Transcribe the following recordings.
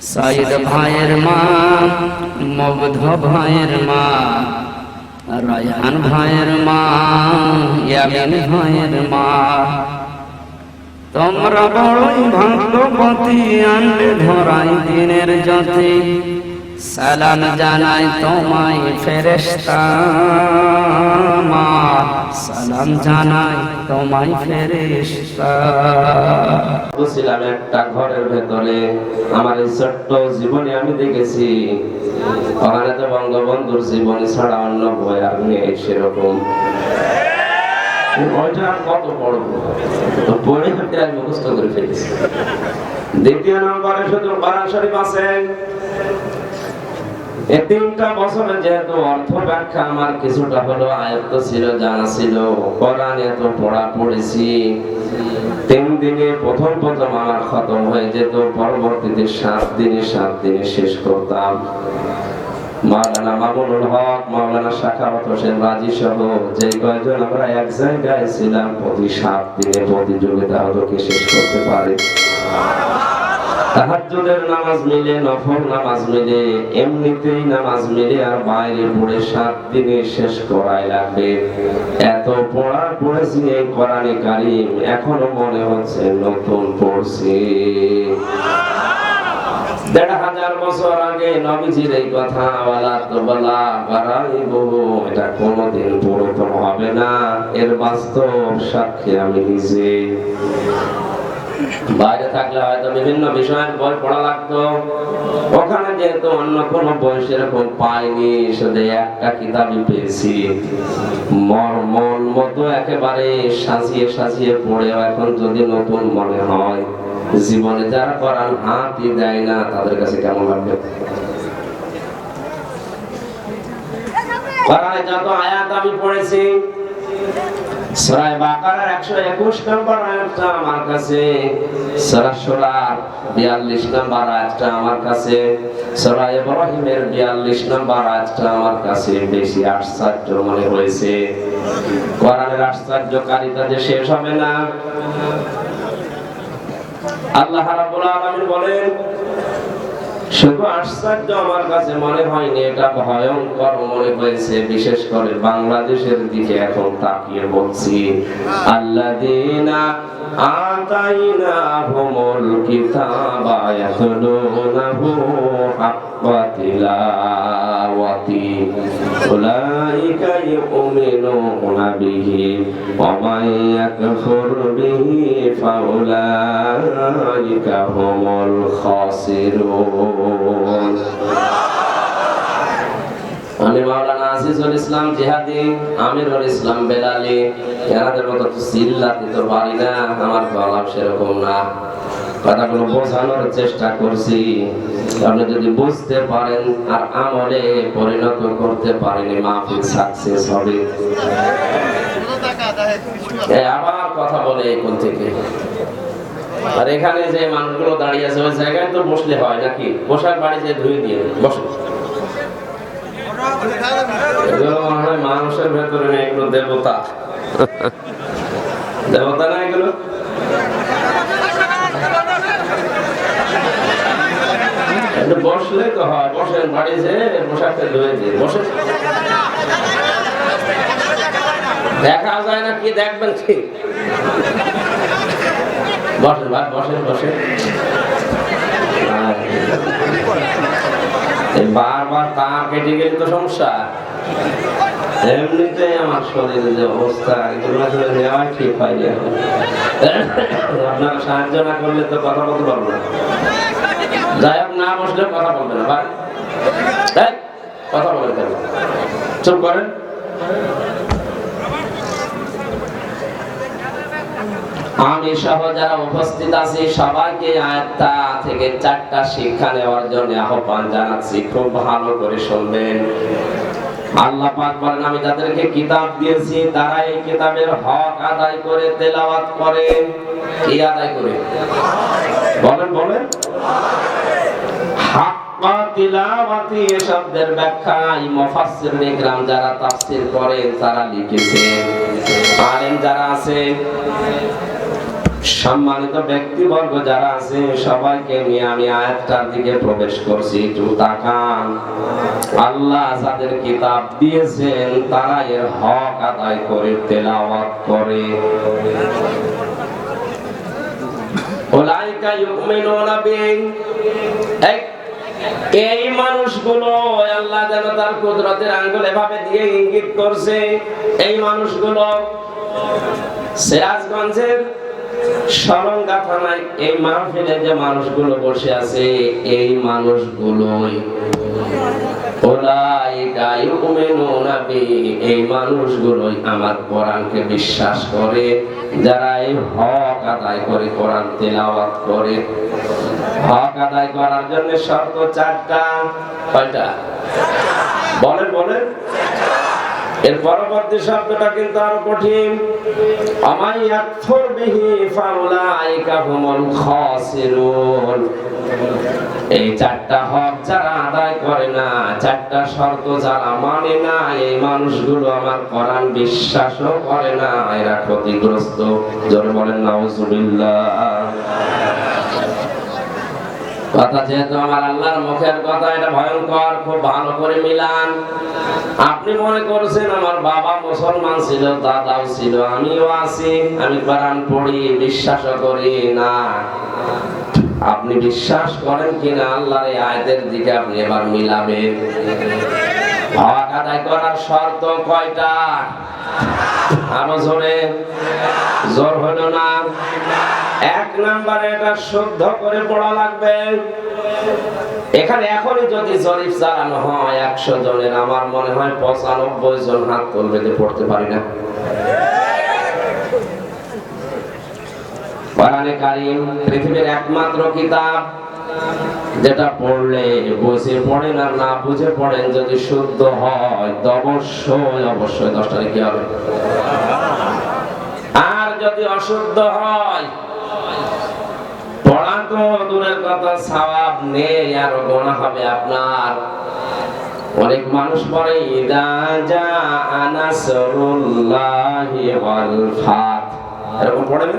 সাইদ ভাইয়ের মা, মগধ ভাইয়ের মা রায়হান ভাইয়ের মা, ইয়ামিন ভাইয়ের মা। তোমরা বড়ই ভাগ্যবতী, আনলে ধরাই দিনের জ্যোতি। সালাম জানাই তোমায় ফেরেশতা মা। সালাম জানাই তোমায় ফেরেশতা। ছিলাম একটা ঘরের ভেতরে আমার এই ছোট্ট জীবনে আমি দেখেছি। ওখানে তো বঙ্গবন্ধুর জীবনী ছাড়া অন্য বই? আর নেই সেরকম দ্বিতীয় নম্বরে শুধু কোরআন শরীফ আছে যেহেতু অর্থ ব্যাখ্যা, আমার কিছুটা হলো আয়ত্ত ছিল, জানা ছিল। কোরআন এত পড়া পড়েছি। তিন দিনে প্রথম প্রথম আমার খতম হয়ে যেত, পরবর্তীতে সাত দিনে সাত দিনে শেষ করতাম। মাওলানা মামুনুল হক, মাওলানা হোসেন রাজি সহ যে আমরা এক জায়গায় ছিলাম, প্রতি সাত দিনে প্রতিযোগিতা কে শেষ করতে পারে? তাহাজ্জুদের নামাজ মিলে, নফল নামাজ মিলে, এমনিতেই নামাজ মিলে আর বাইরে পড়ে সাত দিনে শেষ করাই লাগবে। এত পড়া পড়েছি এই কোরআনে কারিম এখনও মনে হচ্ছে নতুন পড়ছি। দেড় হাজার বছর আগে নবীজির এই কথা বলা তো বলা বাড়াইব এটা কোনোদিন পুরাতন হবে না। এর বাস্তব সাক্ষী আমি নিজে। বাইরে থাকলে হয়তো বিভিন্ন বিষয়ের বই পড়া লাগতো। ওখানে যেহেতু অন্য কোন বই সেরকম পাইনি, শুধু একটা কিতাবই পেয়েছি। মন মন মতো একেবারে সাজিয়ে সাজিয়ে পড়েও এখন যদি নতুন মনে হয়, জীবনে যারা করান হাতই দেয় না, তাদের কাছে কেমন লাগবে? যত আয়াত আমি পড়েছি সূরা বাকারার 121 নম্বর আয়াতটা আমার কাছে, সূরা সূরার 42 নম্বর আয়াতটা আমার কাছে, সূরা ইব্রাহিমের 42 নম্বর আয়াতটা আমার কাছে, বেশি আশ্চর্য মনে হয়েছে। কোরআনের আশ্চর্যকারিতা যে শেষ হবে না। আল্লাহ রাব্বুল আলামিন বলেন শুধু আশ্চর্য আমার কাছে মনে হয়নি, এটা ভয়ঙ্কর মনে হয়েছে। বিশেষ করে বাংলাদেশের দিকে এখন তাকিয়ে বলছি আল্লাহ আতাইনা হুমুল কিতাবা ইয়াতলুনাহু হাক্কা তিলাওয়াতি ইউমিনুনা বিহি ওয়া মান ইয়াকফুর বিহি ফাউলাইকা হুমুল খাসিরুন। আমি মাওলানা আজিজুল ইসলাম জিহাদি, আমিরুল ইসলাম বেলালি। এনাদের মতো চিল্লাতে তো পারি না, আমার গলাপ সেরকম না। কথাগুলো বোঝানোর চেষ্টা করছি। আপনি যদি বুঝতে পারেন আর আমলে পরিণত করতে পারেন মাহফিল সাকসেস হবে। আবার কথা বলে কোন থেকে। আর এখানে যে মানুষগুলো দাঁড়িয়ে আছে ওই জায়গায় তো বসলে হয় নাকি? বসার বাড়ি যে ধুয়ে দিয়ে বসে। মানুষের ভেতরে নেই দেবতা। দেবতা না এগুলো একটু বসলে তো হয় বসে দেখা যায় না কি দেখবেন কি? বসেন ভাই বসেন বারবার তার কেটে গেলে তো সমস্যা। আমার যে অবস্থা আসলে ঠিক সাহায্য না করলে তো কথা বলতে পারব না। যাই হোক, না বসলে কথা বলবে না, ভাই। কথা বলে চুপ করেন। আমি সহ যারা উপস্থিত আছি, সবাইকে আয়াতটা থেকে চারটা শিক্ষা নেওয়ার জন্য আহ্বান জানাচ্ছি। খুব ভালো করে শুনবেন। আল্লাহ পাক বলেন, আমি যাদেরকে কিতাব দিয়েছি তারা এই কিতাবের হক আদায় করে, তেলাওয়াত করে। কি আদায় করে? বলেন বলেন। যারা তাফসীর করেন, তারা লিখেছেন। আলেম যারা আছে সম্মানিত ব্যক্তিবর্গ যারা আছে, সবাইকে নিয়ে আমি আয়াতটার দিকে প্রবেশ করছি, একটু তাকান। আল্লাহ যাদের কিতাব দিয়েছেন, তারা এর হক আদায় করে, তেলাওয়াত করে। এই- এই মানুষগুলো আল্লাহ যেন তার কুদরতের আঙ্গুল এভাবে দিয়ে ইঙ্গিত করছে, এই মানুষগুলো সিরাজগঞ্জের সরঙ্গা থানায় এই মাহফিলে যে মানুষগুলো বসে আছে, এই মানুষগুলোই এই মানুষগুলোই আমার কোরআনকে বিশ্বাস করে, যারা এই হক আদায় করে, কোরআন তেলাওয়াত করে। হক আদায় করার জন্য শর্ত চারটা, কয়টা? বলেন বলেন। এর পরবর্তী শব্দটা কিন্তু আরও কঠিন। আমাই ইয়াকফুর বিহি ফাউলাইকা হুমুল খাসিরুন। এই চারটা হক যারা আদায় করে না, চারটা শর্ত যারা মানে না, এই মানুষগুলো আমার কোরআন বিশ্বাসও করে না, এরা ক্ষতিগ্রস্ত। জোরে বলেন, নাউজুবিল্লাহ। কথা যেহেতু আমার আল্লাহর মুখের কথা, এটা ভয়ঙ্কর, খুব ভালো করে মিলান। আপনি মনে করছেন আমার বাবা মুসলমান ছিল, দাদাও ছিল, আমিও আছি, আমি কোরআন পড়ি, বিশ্বাসও করি, না। আপনি বিশ্বাস করেন কিনা আল্লাহর এই আয়াতের দিকে আপনি এবার মিলাবেন। হক করার শর্ত কয়টা? আরও জোরে জোর হলো না। এক নাম্বারে এটা শুদ্ধ করে পড়া লাগবে। এখানে এখনই যদি জরিফ চালানো হয়, একশো জনের, আমার মনে হয় পঁচানব্বই জন হাত তুলবে যে পড়তে পারি না। কোরআনে কারিম পৃথিবীর একমাত্র কিতাব। যেটা পড়লে বুঝে পড়েন আর না বুঝে পড়েন যদি শুদ্ধ হয় অবশ্যই অবশ্যই দশটা কি হবে। আর যদি অশুদ্ধ হয়, পড়া তো দূরের কথা নেই আর গোনা হবে আপনার। অনেক মানুষ পড়ে ইদা আনাসরুল্লাহি ওয়াল ফাত। এরকম পড়ে না?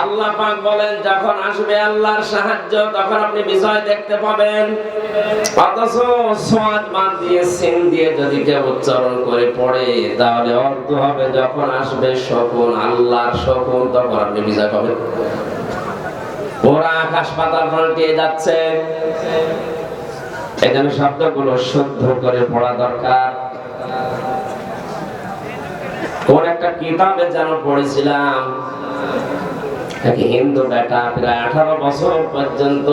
আল্লাহ পাক বলেন, যখন আসবে আল্লাহর সাহায্য, তখন আপনি বিজয় দেখতে পাবেন। অথচ সোয়াদ বাদ দিয়ে সিন দিয়ে যদি কেউ উচ্চারণ করে পড়ে, তাহলে অর্থ হবে যখন আসবে শকুন, আল্লাহর শকুন, তখন আপনি বিজয় পাবেন। ওরা আকাশ পাতাল পাল্টে যাচ্ছে? জন্য শব্দগুলো শুদ্ধ করে পড়া দরকার কোন একটা কিতাবে যেন পড়েছিলাম। হিন্দু বেটা, প্রায় আঠারো বছর পর্যন্ত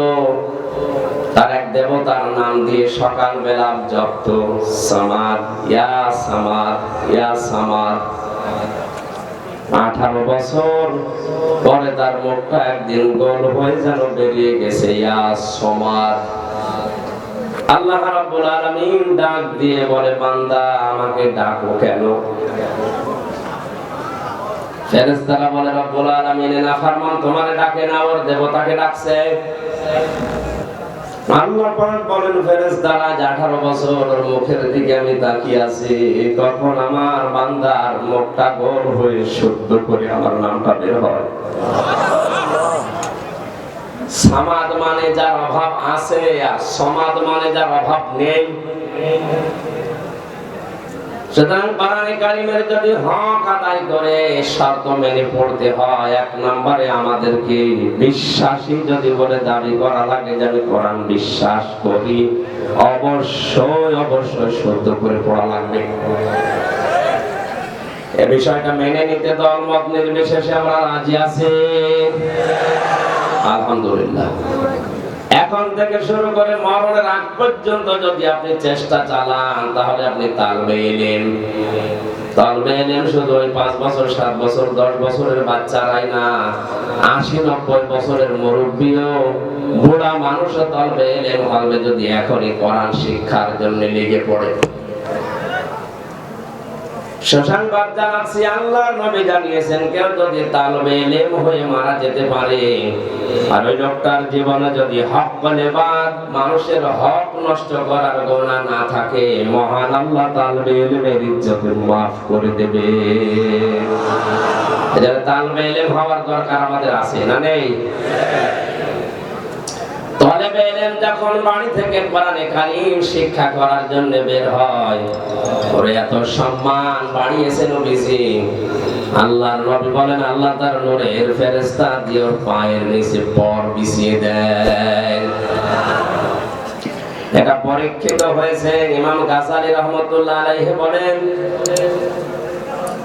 তার এক দেবতার নাম দিয়ে সকাল বেলা জপ্ত, সমাদ, ইয়া সমাদ ইয়া সমাদ। আঠারো বছর পরে তার মুখটা একদিন গোল হয়ে যেন বেরিয়ে গেছে, ইয়া সমাদ। আল্লাহ রাব্বুল আলামিন ডাক দিয়ে বলে, বান্দা, আমাকে ডাকো কেন? ফেরেশতারা বলে, রব্বুল আলামিন না ফরমান, তোমারে ডাকে না, ওর দেবতাকে ডাকছে। আল্লাহ পাক বলেন, ফেরেশতারা, যে 18 বছর ওর মুখের দিকে আমি তাকিয়ে আছি, তখন আমার বান্দার মুখটা গোল হয়ে শুদ্ধ করে আমার নামটা বের হয়। সামাদ মানে যার অভাব আছে আর সমাদ মানে যার অভাব নেই। সুতরাং যদি করে, শর্ত মেনে পড়তে হয়। এক নম্বরে আমাদেরকে বিশ্বাসী যদি বলে দাবি করা লাগে যে আমি কোরআন বিশ্বাস করি। অবশ্যই অবশ্যই শুদ্ধ করে পড়া লাগবে। এ বিষয়টা মেনে নিতে দল মত নির্বিশেষে আমরা রাজি আছি। আলহামদুলিল্লাহ। এখন থেকে শুরু করে মরণের আগ পর্যন্ত যদি আপনি চেষ্টা চালান, তাহলে আপনি তালবে এলেন পাঁচ বছর, সাত বছর, দশ বছরের না, আশি, নব্বই বছরের মুরব্বীও। বুড়া মানুষও তলবে এলেন যদি এখনই কোরআন শিক্ষার জন্য লেগে পড়ে। সুসংবাদ জানাচ্ছি, আল্লাহর নবী জানিয়েছেন, কেউ যদি তালবে এলেম হয়ে মারা যেতে পারে, আর ওই লোকটার জীবনে যদি হক বলে বাদ, মানুষের হক নষ্ট করার গোনা না থাকে, মহান আল্লাহ তালবে এলেমের ইজ্জত মাফ করে দেবে। তালবে এলেম হওয়ার দরকার আমাদের আছে না নেই? তলেবে যখন বাড়ি থেকে কোরআনে কারিম শিক্ষা করার জন্য বের হয়। ওরে এত সম্মান, বাড়িয়েছে নবীজি। আল্লাহর নবী বলেন, আল্লাহ তার দিয়ে ওর পায়ের নিচে পর বিছিয়ে দেয় এটা পরীক্ষিত হয়েছে, ইমাম গাজালি রহমতুল্লাহ বলেন,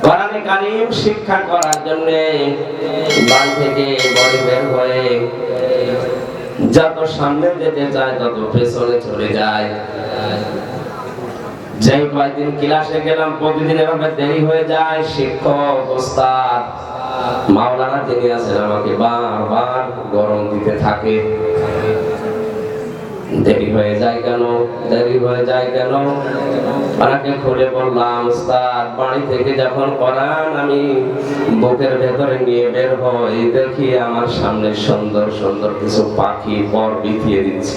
কোরআনে কারিম শিক্ষা করার জন্য বাড়ি থেকে বড়ি বের হয়ে যত সামনে যেতে চায়, তত পেছনে চলে যায়। যেই কয়েকদিন ক্লাসে গেলাম, প্রতিদিন এভাবে দেরি হয়ে যায়, শিক্ষক, ওস্তাদ, মাওলানা যিনি আছেন, আমাকে বারবার গরম দিতে থাকে। দেরি হয়ে যায় কেন? দেরি হয়ে যায় কেন? ওনাকে খুলে বললাম, উস্তাদ, বাড়ি থেকে যখন করান আমি বুকের ভেতরে নিয়ে বের হই, দেখি আমার সামনে সুন্দর সুন্দর কিছু পাখি পর বিছিয়ে দিচ্ছে।